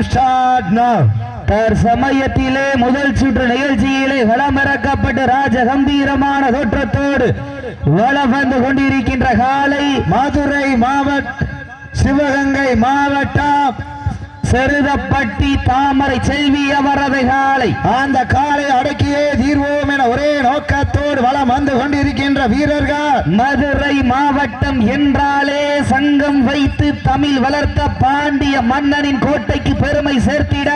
Time start now தற்சமயத்திலே முதல் சுற்று நிகழ்ச்சியிலே களமிறக்கப்பட்டு ராஜ கம்பீரமான தோற்றத்தோடு வளம் வந்து கொண்டிருக்கின்ற காலை மதுரை மாவட்ட சிவகங்கை மாவட்டம் செருதப்பட்டி தாமரை செல்வி அவரது காலை. அந்த காலை அடக்கியே ஒரே நோக்கத்தோடு வளம் வந்து கொண்டிருக்கின்ற வீரர்கள் மதுரை மாவட்டம் என்றாலே சங்கம் வைத்து தமிழ் வளர்த்த பாண்டிய மன்னனின் கோட்டைக்கு பெருமை சேர்த்திட.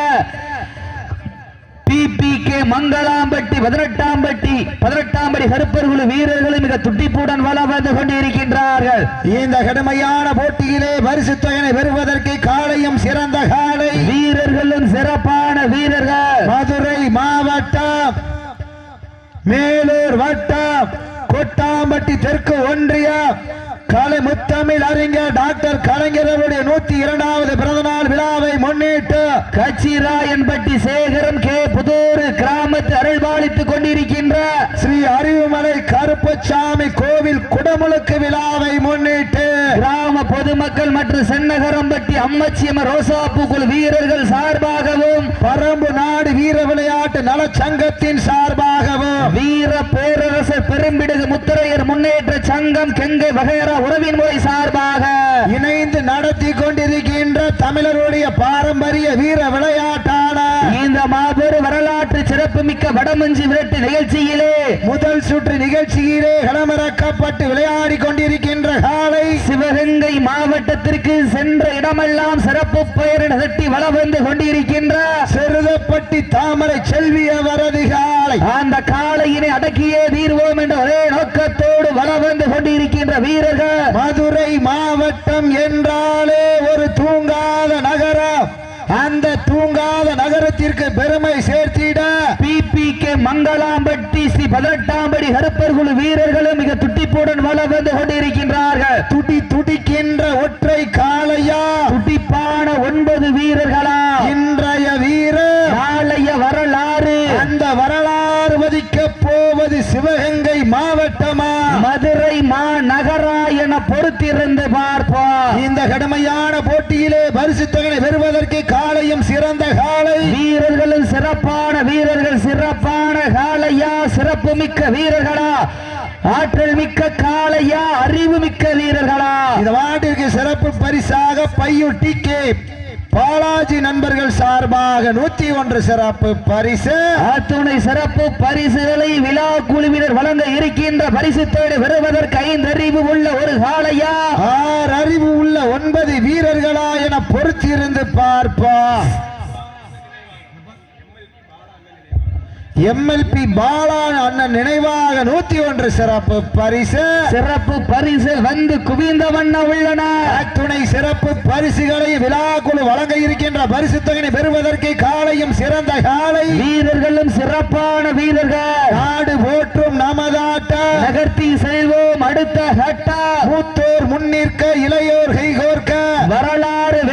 பிபிகே மங்களாம்பட்டி பதினெட்டாம்பட்டி பதினெட்டாம்படி கருப்பர்குழு வீரர்களும் மிக துட்டிப்புடன் வளம் வந்து கொண்டிருக்கின்றார்கள். இந்த கடுமையான போட்டியிலே பரிசு தொகையை பெறுவதற்கு காலையும் சிறந்த காலை. வீரர்களும் சிறப்பான வீரர்கள். மதுரை மாவட்டம் மேலூர் வட்டம் கொட்டாம்பட்டி தெற்கு ஒன்றியம் கலை முத்தமிழ் அறிஞர் டாக்டர் கலைஞர் நூத்தி இரண்டாவது பிறந்தநாள் விழாவை முன்னிட்டு கச்சிராயன்பட்டி சேகரம் கே. புதூர் கிராமத்தை அருள்பாலித்துக் கொண்டிருக்கின்ற ஸ்ரீ அறிவுமலை கருப்பசாமி கோவில் குடமுழுக்கு விழாவை முன்னிட்டு பொதுமக்கள் மற்றும் சென்னகரம்பட்டி அம்மச்சியம்ம ரோசாப்பூ குழு வீரர்கள் சார்பாகவும் பரம்பு நாடு வீர விளையாட்டு நலச்சங்கத்தின் சார்பாகவும் வீர பேரரசர் பெரும்பிடுகு முத்திரையர் முன்னேற்ற சங்கம் கெங்கை வகையரா உறவின் முறை சார்பாக இணைந்து நடத்தி கொண்டிருக்கின்ற தமிழருடைய பாரம்பரிய வீர விளையாட்டு மாபெரும் வரலாற்று சிறப்புமிக்க வடமஞ்சி விரட்டு நிகழ்ச்சியிலே முதல் சுற்று நிகழ்ச்சியிலே களமிறக்கப்பட்டு விளையாடி கொண்டிருக்கின்ற காலை சிவகங்கை மாவட்டத்திற்கு சென்ற இடமெல்லாம் சிறப்பு பெயர் தட்டி வளம் வந்து கொண்டிருக்கின்ற செருதப்பட்டி தாமரை செல்வி அவரது காலை. அந்த காளையினை அடக்கியே தீர்வோம் என்ற ஒரே நோக்கத்தோடு வளம் வந்து கொண்டிருக்கின்ற வீரர்கள். மதுரை மாவட்டம் என்றாலே ஒரு தூங்காத நகரம். அந்த தூங்காத நகரத்திற்கு பெருமை சேர்த்திட பிபிகே மங்களாம்பட்டி ஸ்ரீ பதினெட்டாம்படி கருப்பர் குழு வீரர்களும் மிக துட்டிப்புடன் வளம் வந்து கொண்டிருக்கின்றார்கள். துடி துடிக்கின்ற ஒற்றை காளையா? துடிப்பான ஒன்பது வீரர்களா? இன்றைய வீரர் நாளைய வரலாறு. அந்த வரலாறு வதிக்க போவது சிவகங்கை மாவட்டமா? மதுரை மாநகரா என பொறுத்திருந்து பார்ப்போம். இந்த கடுமையான போட்டியிலே பரிசு தொகை பெறுவதற்கு காலையும் சிறந்த காலை. வீரர்களும் சிறப்பான வீரர்கள் சிறப்பான காளையா சிறப்பு மிக்க வீரர்களா? ஆற்றல் மிக்க காளையா அறிவு மிக்க வீரர்களா? இந்த வாட்டிற்கு சிறப்பு பரிசாக பையுட்டி கே. பாலாஜி நண்பர்கள் சார்பாக நூத்தி ஒன்று சிறப்பு பரிசு. அத்துணை சிறப்பு பரிசுகளை விழா குழுவினர் வழங்க இருக்கின்ற பரிசு தேடி வருவதற்கு ஐந்து அறிவு உள்ள ஒரு காளையா ஆறு அறிவு உள்ள ஒன்பது வீரர்களா என பொறுத்திருந்து பார்ப்போம். எம்எல்பி பாலா அண்ணன் நினைவாக நூத்தி ஒன்று சிறப்பு பரிசு. சிறப்பு பரிசு வந்து குவிந்த வண்ண உள்ளன. துணை சிறப்பு பரிசுகளை விழாக்குழு வழங்க இருக்கின்ற பரிசு தொகையை பெறுவதற்கு காலையும் சிறந்த காலை. வீரர்களும் சிறப்பான வீரர்கள். நாடு போற்றும் நமதாட்ட. நகர்த்தி செல்வோம் அடுத்த கட்டா. மூத்தோர் முன்னிற்க இளையோர் கைகோர்க்க. வரலாறு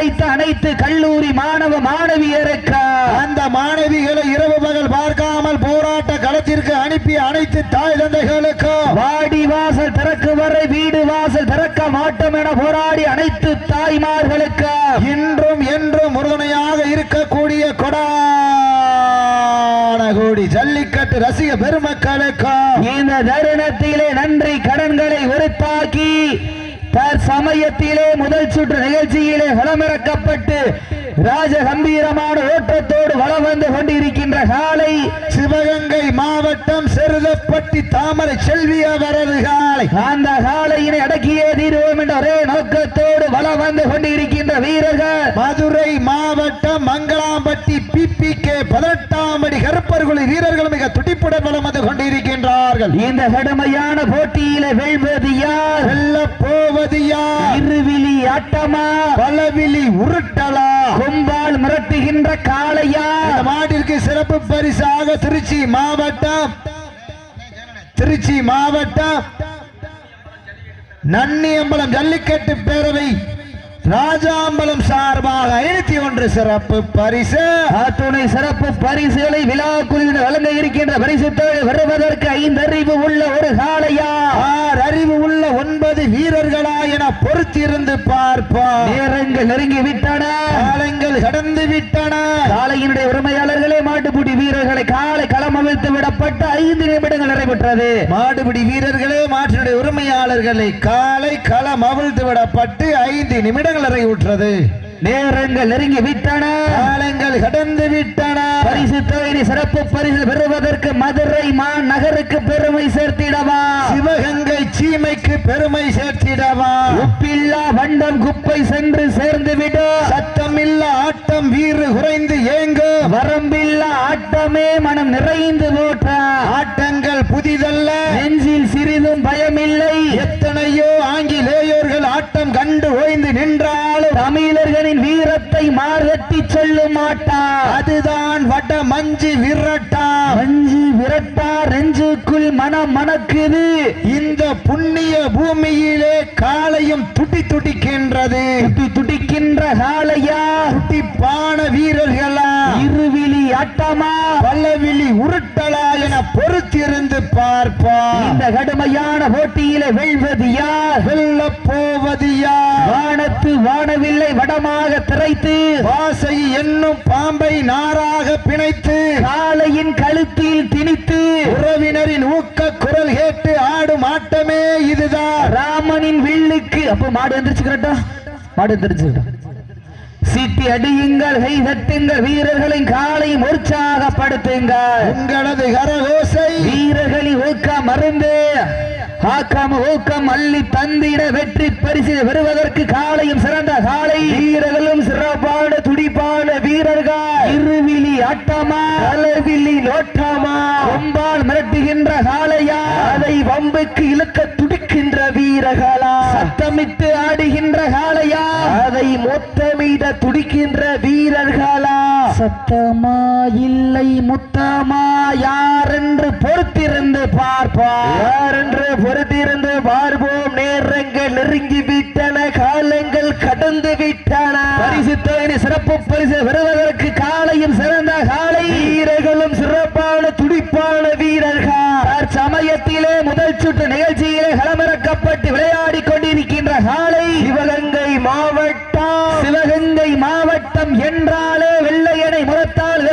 வைத்த அனைத்து கல்லூரி மாணவ மாணவியருக்கு அந்த மாணவிகளை இரவு பகல் பார்க்காமல் போராட்ட களத்திற்கு அனுப்பி அனைத்து தாய் தந்தைகளுக்கும் வாடி வாசல் திறக்கு வரை வீடு வாசல் திறக்க மாட்டோம் என போராடி அனைத்து தாய்மார்களுக்கு. இன்றும் என்றும் உறுதுணையாக இருக்கக்கூடிய கொடான கோடி ஜல்லிக்கட்டு ரசிக பெருமக்களுக்கும் இந்த தருணத்திலே நன்றி கடன்களை உறுத்தாக்கி தற்சமயத்திலே முதல் சுற்று நிகழ்ச்சியிலே களமிறக்கப்பட்டு ராஜ கம்பீரமான ஓட்டத்தோடு வளம் வந்து கொண்டிருக்கின்ற காலை சிவகங்கை மாவட்டம் செருதப்பட்டி தாமரை செல்வி அவரது காலை அந்த காலையினை அடக்கியே தீர்வோம் என்ற ஒரே நோக்கத்தோடு வளம் வந்து கொண்டிருக்கின்ற வீரர்கள். மதுரை மாவட்டம் மங்களாம்பட்டி பதினெட்டாம் அடி கருப்பர்குழி வீரர்கள் மிக துடிப்புடன் வலம் வந்து கொண்டிருக்கின்றார்கள். இந்த கடுமையான போட்டியில வெல்வது யார்? வெல்ல போவது யார்? இருவிழி ஆட்டமா? பலவிழி உருட்டலா? கொம்பால் மிரட்டுகின்ற காளையா? மாட்டிற்கு சிறப்பு பரிசாக திருச்சி மாவட்டம் திருச்சி மாவட்டம் நன்னியம்பலம் ஜல்லிக்கட்டு பேரவை ராஜாம்பலம் சார்பாக ஐநூத்தி ஒன்று சிறப்பு பரிசு. அத்துணை சிறப்பு பரிசுகளை விழா குழுவினர் வழங்க இருக்கின்ற பரிசு தொழில் வருவதற்கு ஐந்து அறிவு உள்ள ஒரு காளையா ஆறு அறிவு உள்ள ஒன்பது வீரர்களா என பொறுத்திருந்து பார்ப்போம். நேரங்கள் நெருங்கி விட்டன காலங்கள் கடந்து விட்டன. காளையினுடைய உரிமையாளர்களே மாட்டுப்பூட்டி வீரர்களை காலை ஐந்து நிமிடங்கள் நிறைவுற்றது. மாடுபிடி வீரர்களே மாற்றினுடைய உரிமையாளர்களை காலை களம் அவிழ்த்து விடப்பட்டு ஐந்து நிமிடங்கள் நிறைவுற்றது. நேரங்கள் நெருங்கி விட்டன. காலங்கள் கடந்து விட்டன. பரிசு தொகையை சிறப்பு பரிசு பெறுவதற்கு மதுரை மாநகருக்கு பெருமை சேர்த்திடவா? சிவகங்கை சீமைக்கு பெருமை சேர்த்திடவா? உப்பில்லா வண்டம் குப்பை சென்று சேர்ந்து விடு சத்தமில்ல ஆட்டம் வீறு குறைந்து ஏங்கும் வரம்பில்லா ஆட்டமே மனம் நிறைந்து போட்ட ஆட்டங்கள் புதிதல்ல. நெஞ்சில் சிறிதும் பயமில்லை. எத்தனையோ வீரத்தை மார்கட்டி சொல்லும் ஆட்டா அதுதான் வட மஞ்சு விரட்டா. மஞ்சு விரட்டா நெஞ்சுக்குள் மனம் மணக்குது. இந்த புண்ணிய பூமியிலே காலையும் துடி துடிக்கின்றது துடி துடிக்கின்ற காளையா? துடிப்பான வீரர்களா? இருவிழி ஆட்டமா பல்லவிழி உருட்டலா என பொறுத்திருந்து பார்ப்போம் இந்த கடுமையான போட்டியில வெல்வது யார்? வெல்ல போவது யார்? வானத்து வானவில்லை வடமாக திரைத்து வாசை என்னும் பாம்பை நாராக பிணைத்து காளையின் கழுத்தில் திணித்து உறவினரின் ஊக்க குரல் கேட்டு ஆடும் ஆட்டமே இதுதான். ராமனின் வில்லுக்கு அப்ப மாடு எந்திரிச்சுக்கிறட்டா? மாடு எந்திரிச்சுக்கிட்டோம் சீட்டி அடியுங்கள் கை தட்டுங்கள் வீரர்களின் காலை உற்சாகப்படுத்துங்கள் உங்களது கரகோசை வீரர்களின் ஊக்கம் மருந்து ஆக்கம் ஊக்கம் அள்ளி தந்திட வெற்றி பரிசு பெறுவதற்கு காலையும் சிறந்த காலை. வீரர்களும் சிறப்பான துடிப்பான வீரர்கள். இருவிழி ஆட்டமா? அளவிழி நோட்டமா கொம்பால் மிரட்டுகின்ற காளையா? அதை வம்புக்கு இழுக்க சத்தமா இல்லை முத்தமா யார் என்று பொறுத்திருந்து பார்ப்போம் யார் என்று பொறுத்திருந்து பார்ப்போம்? நேரங்கள் நெருங்கி விட்டன காலங்கள் கடந்து விட்டன. பரிசு தொகை சிறப்பு பரிசு பெறுவதற்கு காலையும் சிறந்த காலை வீரர்களும் சிறப்பான துடிப்பான வீரர்கள் சமயத்திலே முதல் சுற்று நிகழ்ச்சியிலே களமிறக்கப்பட்டு விளையாடி கொண்டிருக்கின்ற காலை சிவகங்கை மாவட்டம் சிவகங்கை மாவட்டம் என்றாலே வெள்ளையனை முகத்தால்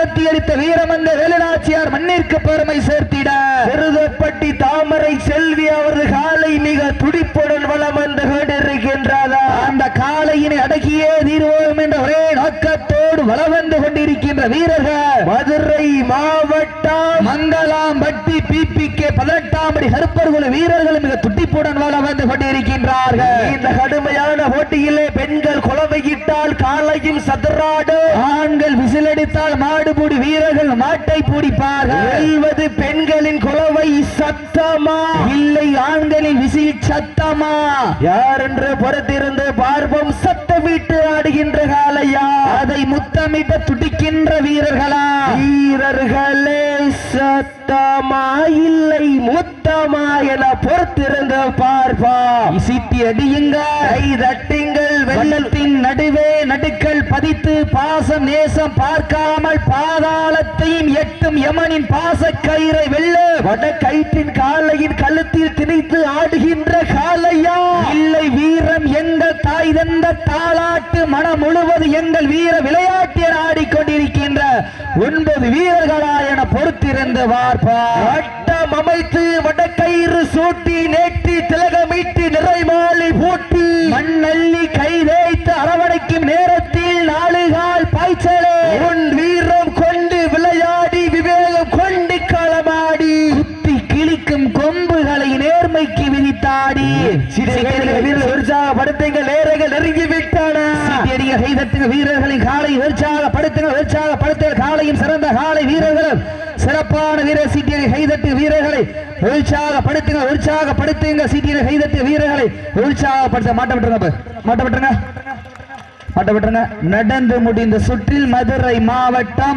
சேர்த்த வீரம் வீரமந்த வேலுநாச்சியார் மண்ணிற்கு பெருமை சேர்த்திட. விருதப்பட்டி தாமரை செல்வி அவரது காலை மிக துடிப்புடன் வளம் வந்து கொண்டிருக்கின்றதா அந்த காலையினை அடக்கியே தீர்வோம் என்ற ஒரே நோக்கத்தோடு வளம் வந்து கொண்டிருக்கின்ற வீரர்கள் மதுரை மாவட்டம் மங்களாம்பட்டி பிபிகே பதினெட்டாம் படி கருப்பர்குழு வீரர்கள் மிக துடிப்புடன் வளம் வந்து கொண்டிருக்கின்றார்கள். இந்த கடுமையான போட்டியிலே பெண்கள் குலவையிட்டால் காலையும் சதுராட் ஆண்கள் விசிலடித்தால் மாடுபூடி வீரர்கள் மாட்டை பிடிப்பார்கள். வெல்வது பெண்களின் குலவை சத்தமா? இல்லை ஆண்களின் விசில் சத்தமா? யார் என்று பொறுத்திருந்து பார்ப்போம். சத்தமிட்டு ஆடுகின்ற காலையா அதை முத்தமிட்ட துடிக்கின்ற வீரர்களா? வீரர்களே சத்தமா? இல்லை. பொறுத்திருந்து பார்ப்பா. சிட்டி அடியுங்க கை தட்டுங்கள். வெள்ளத்தின் நடுவே நடுக்கள் பதித்து பாசம் நேசம் பார்க்காமல் பாதாளத்தையும் எட்டும் யமனின் பாச கயிறை வெல்ல. வட கயிற்றின் காலையின் கழுத்தில் திணித்து ஆடுகின்ற காலையா இல்லை வீரம் எங்கள் தாய் தந்த தாளாட்டு மனம் முழுவது எங்கள் வீர விளையாட்டில் ஆடிக்கொண்டிருக்கின்ற ஒன்பது வீரர்களா என பொறுத்திருந்து பார்ப்பா. வட்டம் அமைத்து வடக்கயிறு சூட்டி நேட்டி திலகமிட்டு நிறைமாலை பூட்டி மண்ணள்ளி கை வைத்து அரவணைக்கும் நேரத்தில் நாலு கால் பாய்ச்சலே. உன் வீரம் கொண்டு விளையாடி விவேகம் கொண்டு களமாடி. குத்தி கிழிக்கும் கொம்புகளை நேர்மைக்கு விதித்தாடி உற்சாகப்படுத்துங்க நேரங்கள் நெருங்கி விட்டான. வீரர்களின் காலை உற்சாகப்படுத்துங்க உற்சாகப்படுத்துங்க காலையும் சிறந்த காலை வீரர்களும் சிறப்பான வீரர் சீட்டியரை கைதட்டு வீரர்களை உற்சாகப்படுத்துங்க உற்சாகப்படுத்துங்க. சீட்டியரை கைதட்டு வீரர்களை உற்சாகப்படுத்த. மாட்ட விட்டுருங்க மாட்ட விட்டுருங்க. மாட்ட விட்டுருங்க. நடந்து முடிந்த சுற்றில் மதுரை மாவட்டம்